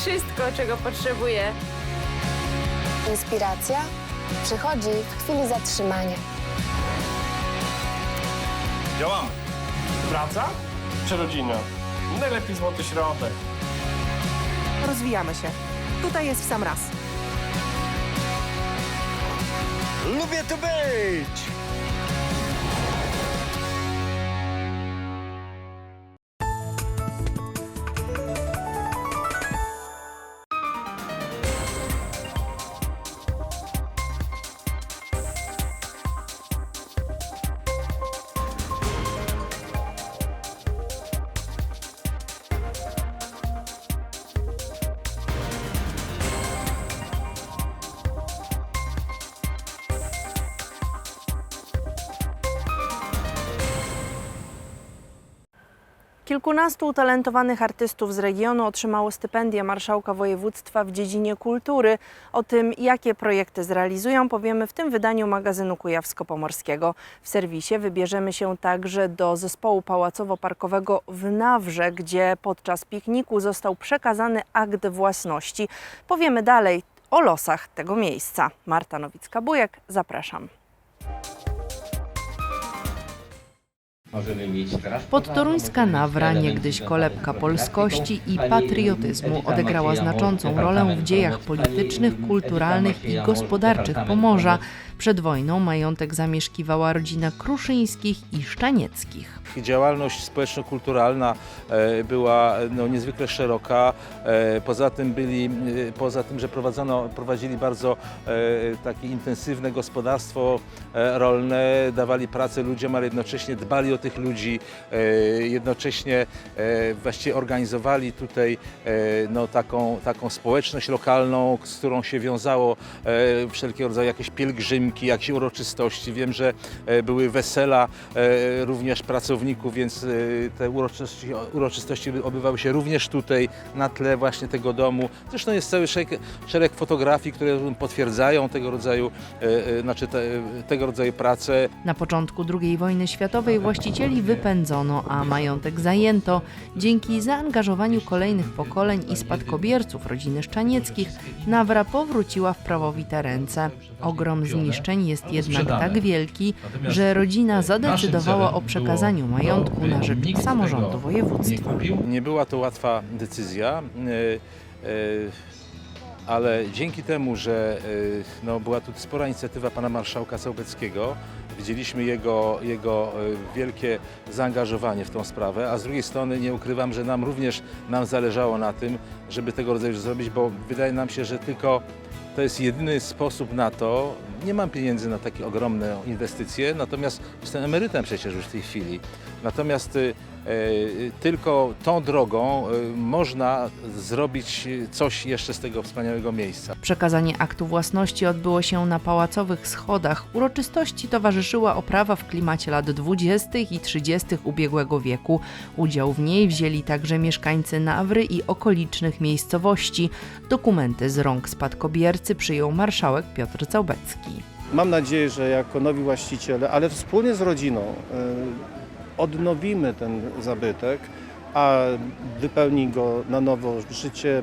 wszystko, czego potrzebuję. Inspiracja przychodzi w chwili zatrzymania. Działamy. Praca czy rodzina? Najlepiej złoty środek. Rozwijamy się. Tutaj jest w sam raz. Lubię tu być! Kilkunastu utalentowanych artystów z regionu otrzymało stypendię marszałka województwa w dziedzinie kultury. O tym, jakie projekty zrealizują, powiemy w tym wydaniu magazynu Kujawsko-Pomorskiego. W serwisie wybierzemy się także do zespołu pałacowo-parkowego w Nawrze, gdzie podczas pikniku został przekazany akt własności. Powiemy dalej o losach tego miejsca. Marta Nowicka-Bujek, zapraszam. Podtoruńska Nawra, niegdyś kolebka polskości i patriotyzmu, odegrała znaczącą rolę w dziejach politycznych, kulturalnych i gospodarczych Pomorza. Przed wojną majątek zamieszkiwała rodzina Kruszyńskich i Szczanieckich. Ich działalność społeczno-kulturalna e, była no, niezwykle szeroka. E, Poza tym, byli, e, poza tym, że prowadzono, prowadzili bardzo takie intensywne gospodarstwo rolne, dawali pracę ludziom, ale jednocześnie dbali o tych ludzi, e, jednocześnie e, właściwie organizowali tutaj e, no, taką, taką społeczność lokalną, z którą się wiązało e, wszelkiego rodzaju jakieś pielgrzymki, jakieś uroczystości. Wiem, że były wesela również pracowników, więc te uroczystości, uroczystości odbywały się również tutaj, na tle właśnie tego domu. Zresztą jest cały szereg, szereg fotografii, które potwierdzają tego rodzaju, znaczy te, tego rodzaju pracę. Na początku II wojny światowej właścicieli wypędzono, a majątek zajęto. Dzięki zaangażowaniu kolejnych pokoleń i spadkobierców rodziny Szczanieckich, Nawra powróciła w prawowite ręce. Ogrom zniszczeń jest jednak tak wielki, że rodzina zadecydowała o przekazaniu majątku na rzecz samorządu województwa. Nie była to łatwa decyzja, e, e, ale dzięki temu, że e, no, była tu spora inicjatywa pana marszałka Sołbeckiego, widzieliśmy jego, jego e, wielkie zaangażowanie w tą sprawę, a z drugiej strony nie ukrywam, że nam również nam zależało na tym, żeby tego rodzaju zrobić, bo wydaje nam się, że tylko to jest jedyny sposób na to. Nie mam pieniędzy na takie ogromne inwestycje, natomiast jestem emerytem przecież już w tej chwili. Natomiast y, y, tylko tą drogą y, można zrobić coś jeszcze z tego wspaniałego miejsca. Przekazanie aktu własności odbyło się na pałacowych schodach. Uroczystości towarzyszyła oprawa w klimacie lat 20. i 30. ubiegłego wieku. Udział w niej wzięli także mieszkańcy Nawry i okolicznych miejscowości. Dokumenty z rąk spadkobiercy przyjął marszałek Piotr Całbecki. Mam nadzieję, że jako nowi właściciele, ale wspólnie z rodziną odnowimy ten zabytek, a wypełni go na nowo życie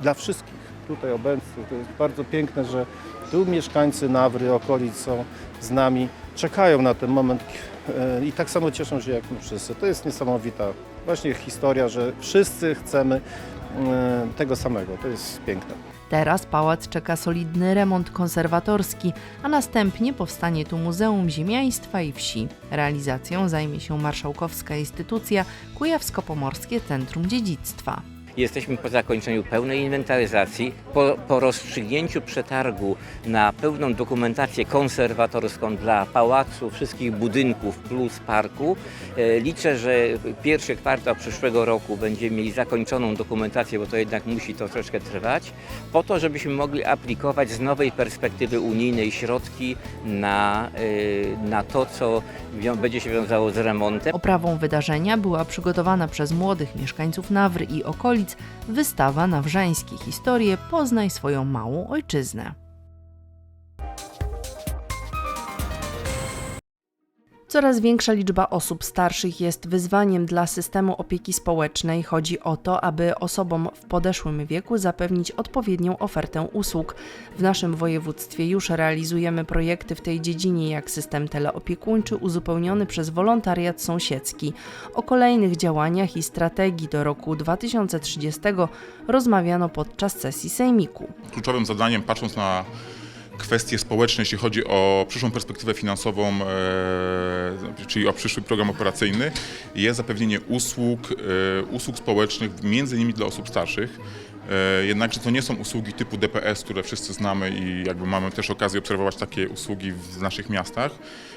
dla wszystkich tutaj obecnych. To jest bardzo piękne, że tu mieszkańcy Nawry, okolic są z nami, czekają na ten moment y, i tak samo cieszą się jak my wszyscy. To jest niesamowita właśnie historia, że wszyscy chcemy y, tego samego. To jest piękne. Teraz pałac czeka solidny remont konserwatorski, a następnie powstanie tu Muzeum Ziemiaństwa i Wsi. Realizacją zajmie się marszałkowska instytucja Kujawsko-Pomorskie Centrum Dziedzictwa. Jesteśmy po zakończeniu pełnej inwentaryzacji, po, po rozstrzygnięciu przetargu na pełną dokumentację konserwatorską dla pałacu, wszystkich budynków plus parku. E, Liczę, że pierwszy kwartał przyszłego roku będziemy mieli zakończoną dokumentację, bo to jednak musi to troszeczkę trwać, po to, żebyśmy mogli aplikować z nowej perspektywy unijnej środki na, e, na to, co będzie się wiązało z remontem. Oprawą wydarzenia była przygotowana przez młodych mieszkańców Nawry i okolic wystawa Nawrzańskie Historie Poznaj swoją małą ojczyznę. Coraz większa liczba osób starszych jest wyzwaniem dla systemu opieki społecznej. Chodzi o to, aby osobom w podeszłym wieku zapewnić odpowiednią ofertę usług. W naszym województwie już realizujemy projekty w tej dziedzinie, jak system teleopiekuńczy uzupełniony przez wolontariat sąsiedzki. O kolejnych działaniach i strategii do roku 2030 rozmawiano podczas sesji Sejmiku. kluczowym zadaniem, patrząc na kwestie społeczne, jeśli chodzi o przyszłą perspektywę finansową, e, czyli o przyszły program operacyjny, jest zapewnienie usług, e, usług społecznych, między innymi dla osób starszych. E, Jednakże to nie są usługi typu DPS, które wszyscy znamy i jakby mamy też okazję obserwować takie usługi w naszych miastach.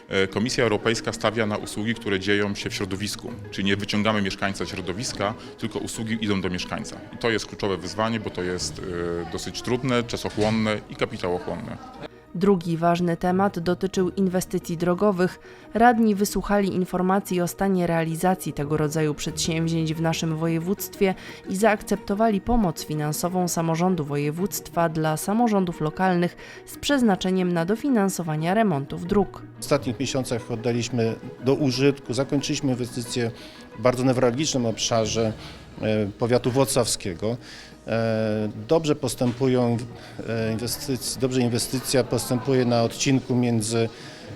E, Komisja Europejska stawia na usługi, które dzieją się w środowisku, czyli nie wyciągamy mieszkańca z środowiska, tylko usługi idą do mieszkańca. I to jest kluczowe wyzwanie, bo to jest e, dosyć trudne, czasochłonne i kapitałochłonne. Drugi ważny temat dotyczył inwestycji drogowych. Radni wysłuchali informacji o stanie realizacji tego rodzaju przedsięwzięć w naszym województwie i zaakceptowali pomoc finansową samorządu województwa dla samorządów lokalnych z przeznaczeniem na dofinansowania remontów dróg. W ostatnich miesiącach oddaliśmy do użytku, zakończyliśmy inwestycje w bardzo newralgicznym obszarze e, powiatu włocławskiego. E, Dobrze postępują e, inwestycje, dobrze inwestycja postępuje na odcinku między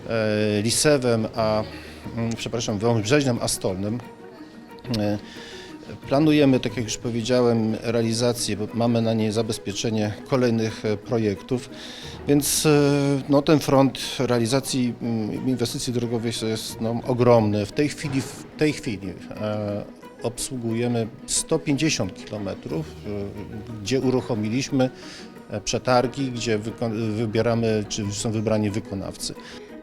e, Lisewem a, mm, przepraszam, Wąbrzeźnem a Stolnem. E, Planujemy, tak jak już powiedziałem, realizację, bo mamy na niej zabezpieczenie kolejnych projektów, więc no, ten front realizacji mm, inwestycji drogowych jest no, ogromny. W tej chwili, w tej chwili obsługujemy 150 kilometrów, e, gdzie uruchomiliśmy e, przetargi, gdzie wybieramy, czy są wybrani wykonawcy.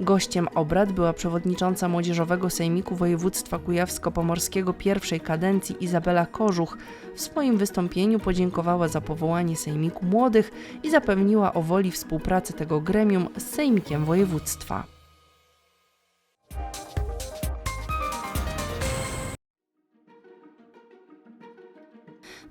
Gościem obrad była przewodnicząca Młodzieżowego Sejmiku Województwa Kujawsko-Pomorskiego pierwszej kadencji Izabela Kożuch. W swoim wystąpieniu podziękowała za powołanie Sejmiku Młodych i zapewniła o woli współpracy tego gremium z Sejmikiem Województwa.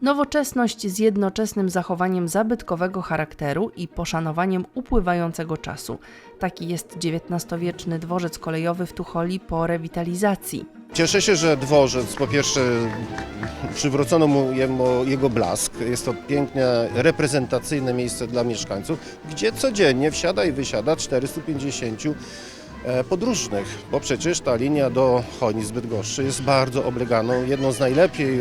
Nowoczesność z jednoczesnym zachowaniem zabytkowego charakteru i poszanowaniem upływającego czasu. Taki jest XIX-wieczny dworzec kolejowy w Tucholi po rewitalizacji. Cieszę się, że dworzec po pierwsze przywrócono mu jego blask. Jest to piękne, reprezentacyjne miejsce dla mieszkańców, gdzie codziennie wsiada i wysiada 450 e, podróżnych, bo przecież ta linia do Choni z Bydgoszczy jest bardzo obleganą, jedną z najlepiej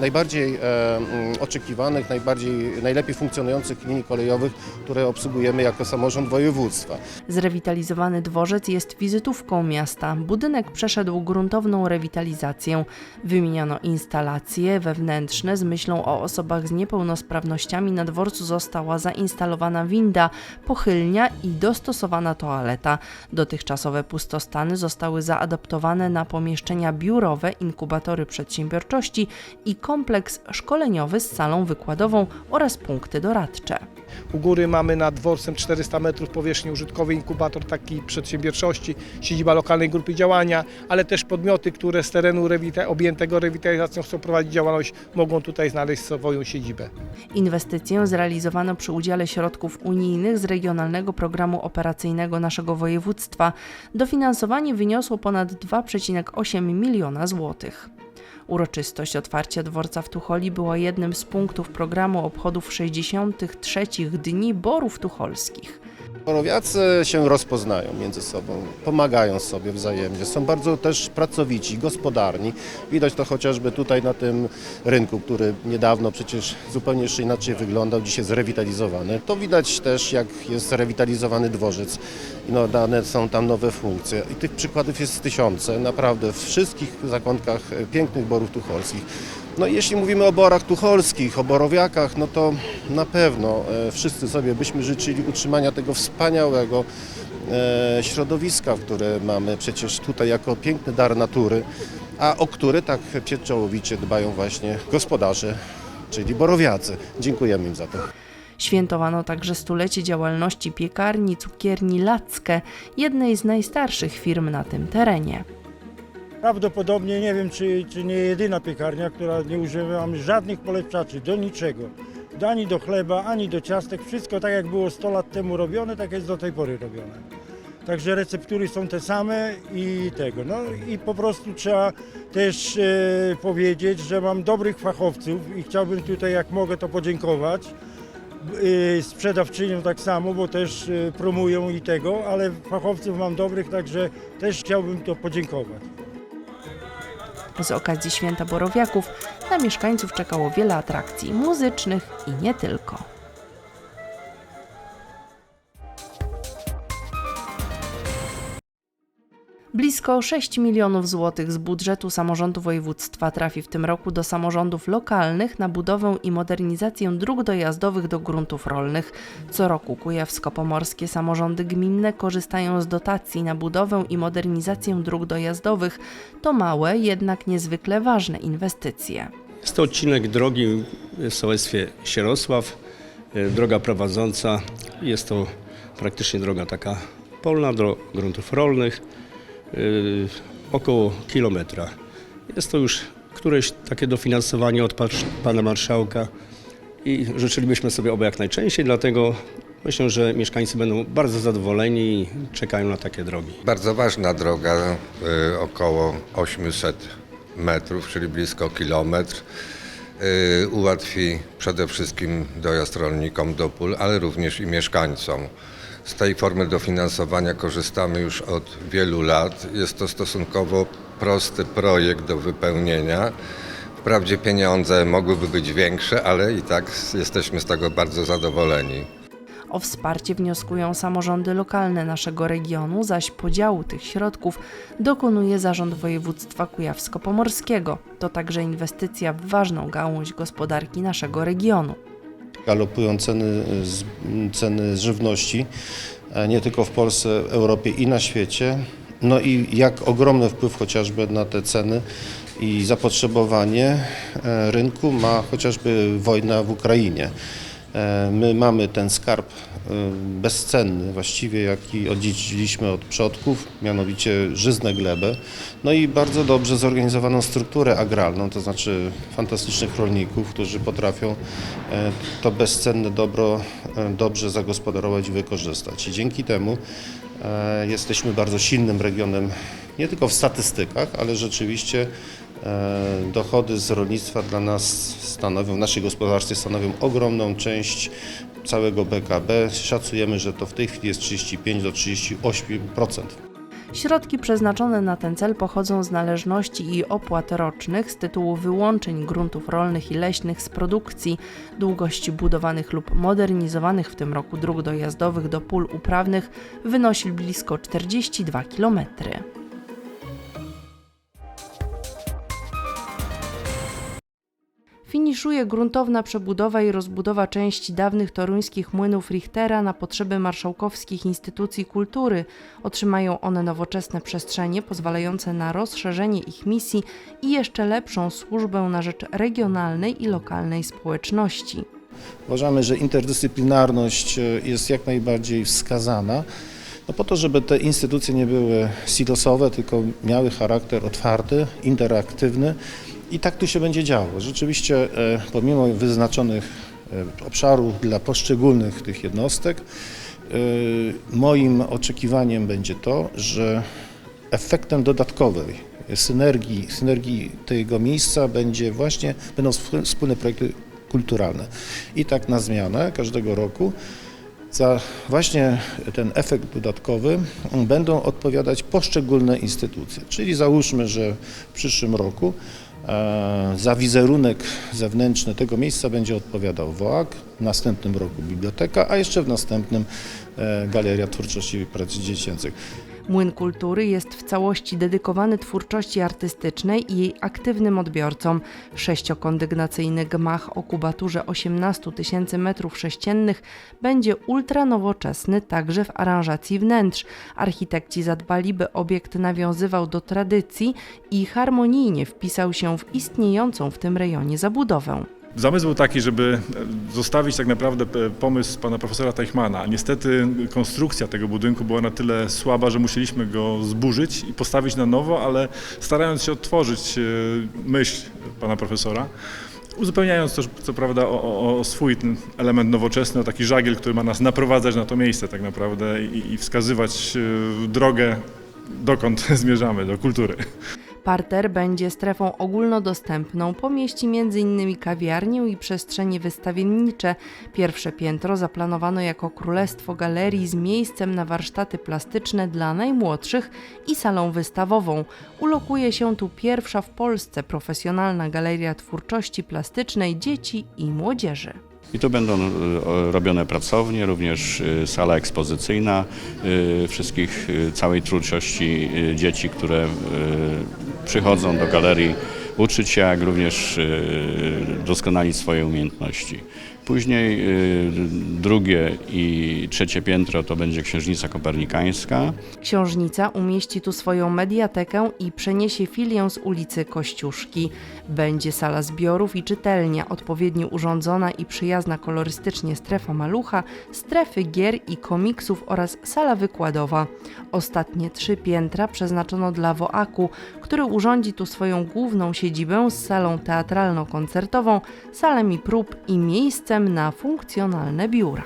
najbardziej e, mm, oczekiwanych, najbardziej, najlepiej funkcjonujących linii kolejowych, które obsługujemy jako samorząd województwa. Zrewitalizowany dworzec jest wizytówką miasta. Budynek przeszedł gruntowną rewitalizację. Wymieniono instalacje wewnętrzne z myślą o osobach z niepełnosprawnościami. Na dworcu została zainstalowana winda, pochylnia i dostosowana toaleta. Pustostany zostały zaadaptowane na pomieszczenia biurowe, inkubatory przedsiębiorczości i kompleks szkoleniowy z salą wykładową oraz punkty doradcze. U góry mamy nad dworcem 400 metrów powierzchni użytkowej, inkubator takiej przedsiębiorczości, siedziba lokalnej grupy działania, ale też podmioty, które z terenu rewita- objętego rewitalizacją chcą prowadzić działalność, mogą tutaj znaleźć swoją siedzibę. Inwestycję zrealizowano przy udziale środków unijnych z Regionalnego Programu Operacyjnego naszego województwa. Dofinansowanie wyniosło ponad 2,8 miliona złotych. Uroczystość otwarcia dworca w Tucholi była jednym z punktów programu obchodów 63. Dni Borów Tucholskich. Borowiacy się rozpoznają między sobą, pomagają sobie wzajemnie, są bardzo też pracowici, gospodarni. Widać to chociażby tutaj na tym rynku, który niedawno przecież zupełnie jeszcze inaczej wyglądał, dziś jest rewitalizowany. To widać też, jak jest rewitalizowany dworzec i no, dane są tam nowe funkcje. I tych przykładów jest tysiące, naprawdę w wszystkich zakątkach pięknych borów tucholskich. No jeśli mówimy o borach tucholskich, o borowiakach, no to na pewno e, wszyscy sobie byśmy życzyli utrzymania tego wspaniałego e, środowiska, które mamy przecież tutaj jako piękny dar natury, a o który tak pieczołowicie dbają właśnie gospodarze, czyli borowiacy. Dziękujemy im za to. Świętowano także stulecie działalności piekarni cukierni Lackę, jednej z najstarszych firm na tym terenie. Prawdopodobnie nie wiem, czy, czy nie jedyna piekarnia, która nie używa żadnych polepszaczy do niczego. Ani do chleba, ani do ciastek. Wszystko tak jak było 100 lat temu robione, tak jest do tej pory robione. Także receptury są te same i tego. No i po prostu trzeba też e, powiedzieć, że mam dobrych fachowców i chciałbym tutaj, jak mogę, to podziękować. E, sprzedawczyniom tak samo, bo też e, promują i tego, ale fachowców mam dobrych, także też chciałbym to podziękować. Z okazji Święta Borowiaków na mieszkańców czekało wiele atrakcji muzycznych i nie tylko. Blisko 6 milionów złotych z budżetu samorządu województwa trafi w tym roku do samorządów lokalnych na budowę i modernizację dróg dojazdowych do gruntów rolnych. Co roku kujawsko-pomorskie samorządy gminne korzystają z dotacji na budowę i modernizację dróg dojazdowych. To małe, jednak niezwykle ważne inwestycje. Jest to odcinek drogi w sołectwie Sierosław, e, droga prowadząca. Jest to praktycznie droga taka polna do gruntów rolnych, około kilometra. Jest to już któreś takie dofinansowanie od pana marszałka i życzylibyśmy sobie oba jak najczęściej, dlatego myślę, że mieszkańcy będą bardzo zadowoleni i czekają na takie drogi. Bardzo ważna droga, y, około 800 metrów, czyli blisko kilometr. Y, Ułatwi przede wszystkim dojazd rolnikom do pól, ale również i mieszkańcom. Z tej formy dofinansowania korzystamy już od wielu lat. Jest to stosunkowo prosty projekt do wypełnienia. Wprawdzie pieniądze mogłyby być większe, ale i tak jesteśmy z tego bardzo zadowoleni. O wsparcie wnioskują samorządy lokalne naszego regionu, zaś podziału tych środków dokonuje Zarząd Województwa Kujawsko-Pomorskiego. To także inwestycja w ważną gałąź gospodarki naszego regionu. Galopują ceny, ceny żywności, e, nie tylko w Polsce, Europie i na świecie. No i jak ogromny wpływ chociażby na te ceny i zapotrzebowanie e, rynku ma chociażby wojna w Ukrainie. E, My mamy ten skarb bezcenny właściwie, jaki odziedziczyliśmy od przodków, mianowicie żyzne glebę, no i bardzo dobrze zorganizowaną strukturę agrarną, to znaczy fantastycznych rolników, którzy potrafią e, to bezcenne dobro e, dobrze zagospodarować i wykorzystać. I dzięki temu e, jesteśmy bardzo silnym regionem, nie tylko w statystykach, ale rzeczywiście dochody z rolnictwa dla nas stanowią, w naszej gospodarce stanowią ogromną część całego BKB. Szacujemy, że to w tej chwili jest 35 do 38%. Środki przeznaczone na ten cel pochodzą z należności i opłat rocznych z tytułu wyłączeń gruntów rolnych i leśnych z produkcji, długości budowanych lub modernizowanych w tym roku dróg dojazdowych do pól uprawnych wynosi blisko 42 kilometry. Finiszuje gruntowna przebudowa i rozbudowa części dawnych toruńskich młynów Richtera na potrzeby marszałkowskich instytucji kultury. Otrzymają one nowoczesne przestrzenie pozwalające na rozszerzenie ich misji i jeszcze lepszą służbę na rzecz regionalnej i lokalnej społeczności. Uważamy, że interdyscyplinarność e, jest jak najbardziej wskazana, no po to, żeby te instytucje nie były silosowe, tylko miały charakter otwarty, interaktywny i tak tu się będzie działo. Rzeczywiście e, pomimo wyznaczonych e, obszarów dla poszczególnych tych jednostek, e, moim oczekiwaniem będzie to, że efektem dodatkowej synergii, synergii tego miejsca będzie właśnie, będą wspólne projekty kulturalne. I tak na zmianę każdego roku za właśnie ten efekt dodatkowy będą odpowiadać poszczególne instytucje. Czyli załóżmy, że w przyszłym roku za wizerunek zewnętrzny tego miejsca będzie odpowiadał WOAK, w następnym roku biblioteka, a jeszcze w następnym e, Galeria Twórczości i Pracy Dziecięcych. Młyn Kultury jest w całości dedykowany twórczości artystycznej i jej aktywnym odbiorcom. Sześciokondygnacyjny gmach o kubaturze 18 tysięcy metrów sześciennych będzie ultranowoczesny także w aranżacji wnętrz. Architekci zadbali, by obiekt nawiązywał do tradycji i harmonijnie wpisał się w istniejącą w tym rejonie zabudowę. Zamysł był taki, żeby e, zostawić tak naprawdę e, pomysł pana profesora Teichmana. Niestety konstrukcja tego budynku była na tyle słaba, że musieliśmy go zburzyć i postawić na nowo, ale starając się odtworzyć e, myśl pana profesora, uzupełniając też co prawda o, o, swój element nowoczesny, o taki żagiel, który ma nas naprowadzać na to miejsce tak naprawdę i, i wskazywać drogę, dokąd zmierzamy, do kultury. Parter będzie strefą ogólnodostępną, pomieści m.in. kawiarnię i przestrzenie wystawiennicze. Pierwsze piętro zaplanowano jako królestwo galerii z miejscem na warsztaty plastyczne dla najmłodszych i salą wystawową. Ulokuje się tu pierwsza w Polsce profesjonalna galeria twórczości plastycznej dzieci i młodzieży. I tu będą e, robione pracownie, również e, sala ekspozycyjna e, wszystkich, całej twórczości dzieci, które przychodzą do galerii uczyć się, jak również doskonalić swoje umiejętności. Później e, drugie i trzecie piętro to będzie księżnica kopernikańska. Książnica umieści tu swoją mediatekę i przeniesie filię z ulicy Kościuszki. Będzie sala zbiorów i czytelnia, odpowiednio urządzona i przyjazna kolorystycznie strefa malucha, strefy gier i komiksów oraz sala wykładowa. Ostatnie trzy piętra przeznaczono dla WOAK-u, który urządzi tu swoją główną siedzibę z salą teatralno-koncertową, salami prób i miejscem na funkcjonalne biura.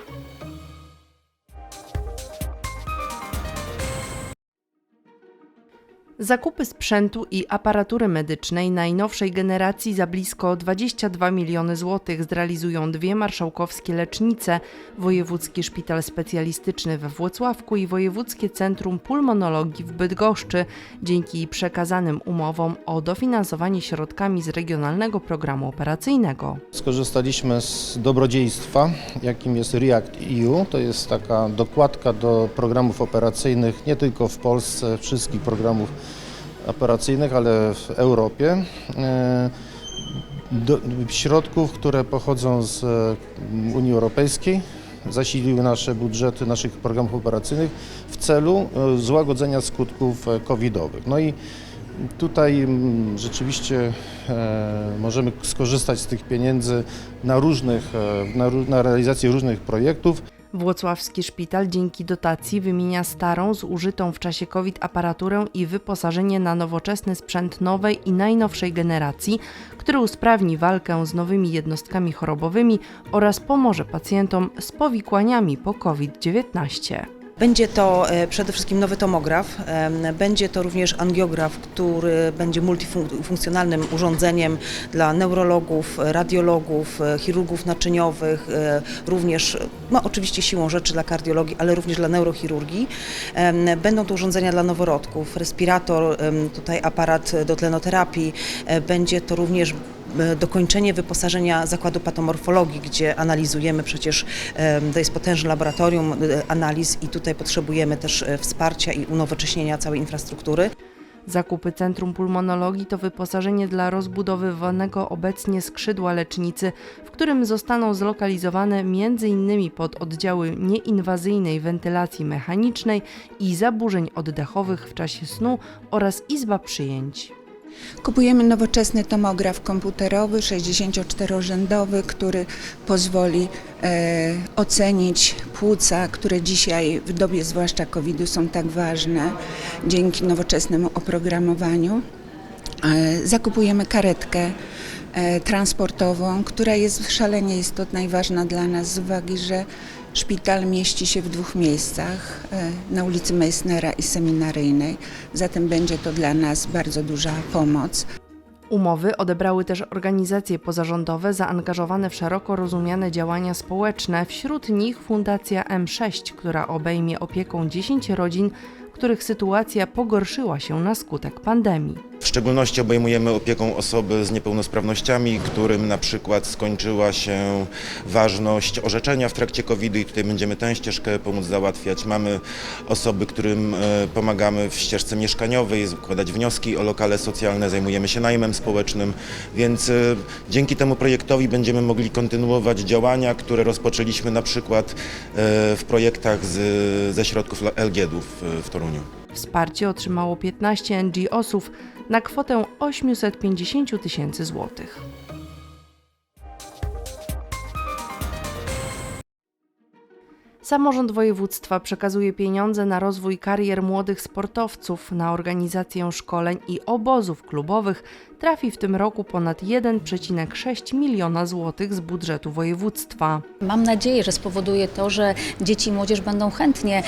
Zakupy sprzętu i aparatury medycznej najnowszej generacji za blisko 22 miliony złotych zrealizują dwie marszałkowskie lecznice, Wojewódzki Szpital Specjalistyczny we Włocławku i Wojewódzkie Centrum Pulmonologii w Bydgoszczy, dzięki przekazanym umowom o dofinansowanie środkami z Regionalnego Programu Operacyjnego. Skorzystaliśmy z dobrodziejstwa, jakim jest React EU. To jest taka dokładka do programów operacyjnych nie tylko w Polsce, wszystkich programów operacyjnych, ale w Europie. E, Do, środków, które pochodzą z e, Unii Europejskiej, zasiliły nasze budżety naszych programów operacyjnych w celu e, złagodzenia skutków covidowych. No i Tutaj mm, rzeczywiście możemy skorzystać z tych pieniędzy na, różnych, na, na realizację różnych projektów. Włocławski szpital dzięki dotacji wymienia starą, zużytą w czasie COVID aparaturę i wyposażenie na nowoczesny sprzęt nowej i najnowszej generacji, który usprawni walkę z nowymi jednostkami chorobowymi oraz pomoże pacjentom z powikłaniami po COVID-19. Będzie to e, przede wszystkim nowy tomograf, będzie to również angiograf, który będzie multifunkcjonalnym urządzeniem dla neurologów, radiologów, e, chirurgów naczyniowych, e, również, no oczywiście siłą rzeczy dla kardiologii, ale również dla neurochirurgii. Będą to urządzenia dla noworodków, respirator, tutaj aparat do tlenoterapii, będzie to również dokończenie wyposażenia zakładu patomorfologii, gdzie analizujemy przecież, to jest potężne laboratorium e, analiz i tutaj potrzebujemy też e, wsparcia i unowocześnienia całej infrastruktury. Zakupy Centrum Pulmonologii to wyposażenie dla rozbudowywanego obecnie skrzydła lecznicy, w którym zostaną zlokalizowane m.in. pod oddziały nieinwazyjnej wentylacji mechanicznej i zaburzeń oddechowych w czasie snu oraz izba przyjęć. Kupujemy nowoczesny tomograf komputerowy 64-rzędowy, który pozwoli e, ocenić płuca, które dzisiaj w dobie zwłaszcza COVID-u są tak ważne dzięki nowoczesnemu oprogramowaniu. E, zakupujemy karetkę e, transportową, która jest szalenie istotna i ważna dla nas z uwagi, że szpital mieści się w dwóch miejscach, e, na ulicy Meissnera i Seminaryjnej, zatem będzie to dla nas bardzo duża pomoc. Umowy odebrały też organizacje pozarządowe zaangażowane w szeroko rozumiane działania społeczne, wśród nich Fundacja M6, która obejmie opieką 10 rodzin, których sytuacja pogorszyła się na skutek pandemii. W szczególności obejmujemy opieką osoby z niepełnosprawnościami, którym na przykład skończyła się ważność orzeczenia w trakcie COVID-u i tutaj będziemy tę ścieżkę pomóc załatwiać. Mamy osoby, którym e, pomagamy w ścieżce mieszkaniowej, składać wnioski o lokale socjalne, zajmujemy się najmem społecznym, więc e, dzięki temu projektowi będziemy mogli kontynuować działania, które rozpoczęliśmy na przykład e, w projektach z, ze środków LGD-ów w Toruniu. Wsparcie otrzymało 15 NGO-sów na kwotę 850 tysięcy złotych. Samorząd województwa przekazuje pieniądze na rozwój karier młodych sportowców, na organizację szkoleń i obozów klubowych, trafi w tym roku ponad 1,6 miliona złotych z budżetu województwa. Mam nadzieję, że spowoduje to, że dzieci i młodzież będą chętnie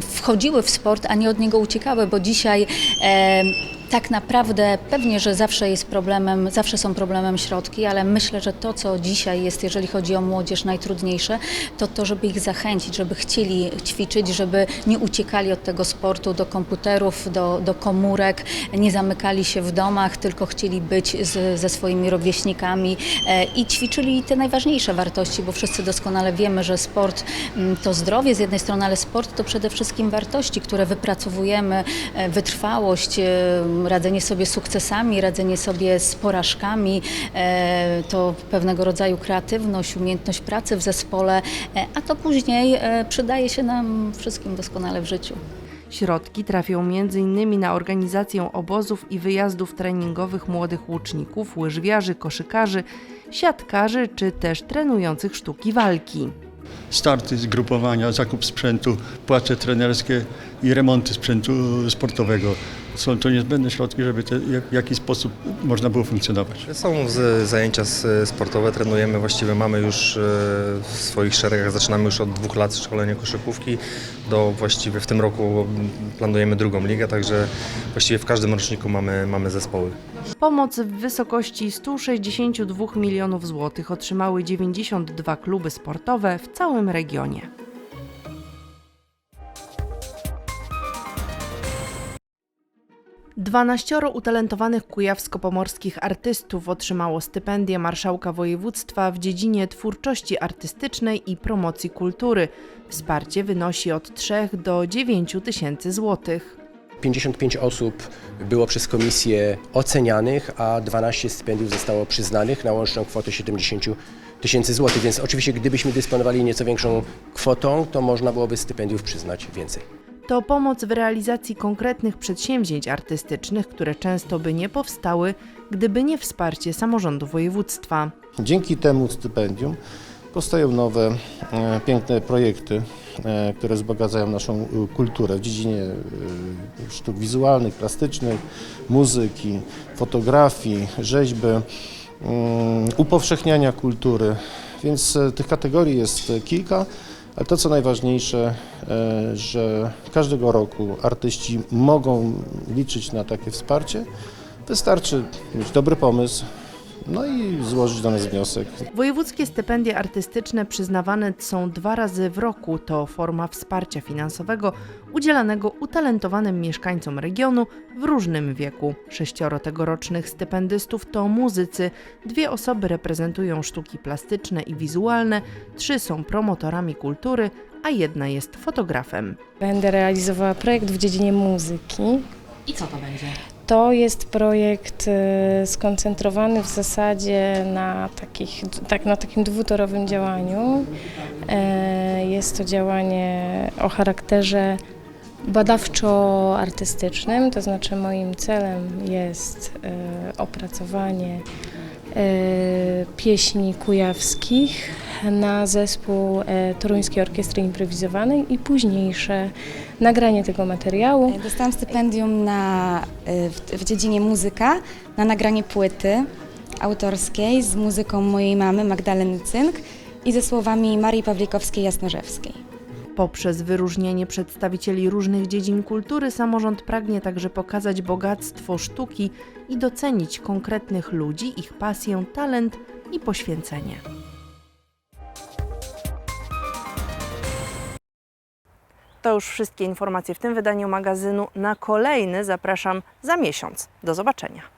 wchodziły w sport, a nie od niego uciekały, bo dzisiaj tak naprawdę pewnie, że zawsze jest problemem, zawsze są problemem środki, ale myślę, że to, co dzisiaj jest, jeżeli chodzi o młodzież, najtrudniejsze, to to, żeby ich zachęcić, żeby chcieli ćwiczyć, żeby nie uciekali od tego sportu do komputerów, do, do komórek, nie zamykali się w domach, tylko chcieli być z, ze swoimi rówieśnikami e, i ćwiczyli te najważniejsze wartości, bo wszyscy doskonale wiemy, że sport mm, to zdrowie z jednej strony, ale sport to przede wszystkim wartości, które wypracowujemy, e, wytrwałość, e, radzenie sobie z sukcesami, radzenie sobie z porażkami, to pewnego rodzaju kreatywność, umiejętność pracy w zespole, a to później przydaje się nam wszystkim doskonale w życiu. Środki trafią m.in. na organizację obozów i wyjazdów treningowych młodych łuczników, łyżwiarzy, koszykarzy, siatkarzy czy też trenujących sztuki walki. Starty, zgrupowania, zakup sprzętu, płace trenerskie i remonty sprzętu sportowego. Są to niezbędne środki, żeby te, w jaki sposób można było funkcjonować. Są z, zajęcia sportowe, trenujemy, właściwie mamy już e, w swoich szeregach, zaczynamy już od dwóch lat szkolenie koszykówki, do właściwie w tym roku planujemy drugą ligę, także właściwie w każdym roczniku mamy, mamy zespoły. Pomoc w wysokości 162 milionów złotych otrzymały 92 kluby sportowe w całym regionie. Dwanaścioro utalentowanych kujawsko-pomorskich artystów otrzymało stypendię marszałka województwa w dziedzinie twórczości artystycznej i promocji kultury. Wsparcie wynosi od 3 do 9 tysięcy złotych. 55 osób było przez komisję ocenianych, a 12 stypendiów zostało przyznanych na łączną kwotę 70 tysięcy złotych. Więc oczywiście gdybyśmy dysponowali nieco większą kwotą, to można byłoby stypendiów przyznać więcej. To pomoc w realizacji konkretnych przedsięwzięć artystycznych, które często by nie powstały, gdyby nie wsparcie samorządu województwa. Dzięki temu stypendium powstają nowe, e, piękne projekty, e, które wzbogacają naszą e, kulturę w dziedzinie e, sztuk wizualnych, plastycznych, muzyki, fotografii, rzeźby, mm, upowszechniania kultury. Więc e, tych kategorii jest e, kilka, ale to co najważniejsze, e, że każdego roku artyści mogą liczyć na takie wsparcie. Wystarczy mieć dobry pomysł, no i złożyć do nas wniosek. Wojewódzkie stypendia artystyczne przyznawane są dwa razy w roku. To forma wsparcia finansowego udzielanego utalentowanym mieszkańcom regionu w różnym wieku. Sześcioro tegorocznych stypendystów to muzycy, dwie osoby reprezentują sztuki plastyczne i wizualne, trzy są promotorami kultury, a jedna jest fotografem. Będę realizowała projekt w dziedzinie muzyki. I co to będzie? To jest projekt e, skoncentrowany w zasadzie na, takich, tak, na takim dwutorowym działaniu. E, Jest to działanie o charakterze badawczo-artystycznym, to znaczy moim celem jest e, opracowanie e, pieśni kujawskich na zespół e, Toruńskiej Orkiestry Improwizowanej i późniejsze nagranie tego materiału. Dostałam stypendium na, y, w, w dziedzinie muzyka na nagranie płyty autorskiej z muzyką mojej mamy Magdaleny Cynk i ze słowami Marii Pawlikowskiej-Jasnorzewskiej. Poprzez wyróżnienie przedstawicieli różnych dziedzin kultury samorząd pragnie także pokazać bogactwo sztuki i docenić konkretnych ludzi, ich pasję, talent i poświęcenie. To już wszystkie informacje w tym wydaniu magazynu. Na kolejny zapraszam za miesiąc. Do zobaczenia.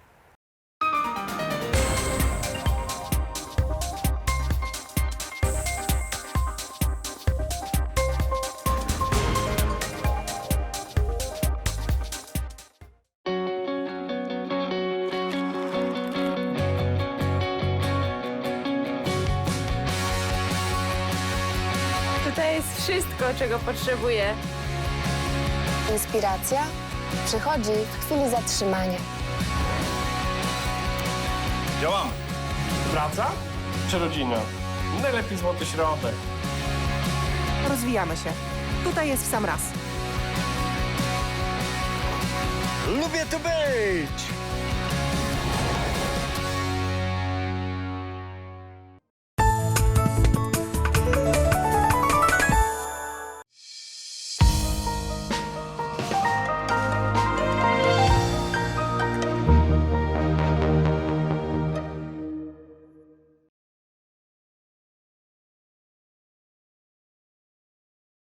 Tutaj jest wszystko, czego potrzebuję. Inspiracja przychodzi w chwili zatrzymania. Działamy. Praca czy rodzina? Najlepiej złoty środek. Rozwijamy się. Tutaj jest w sam raz. Lubię tu być!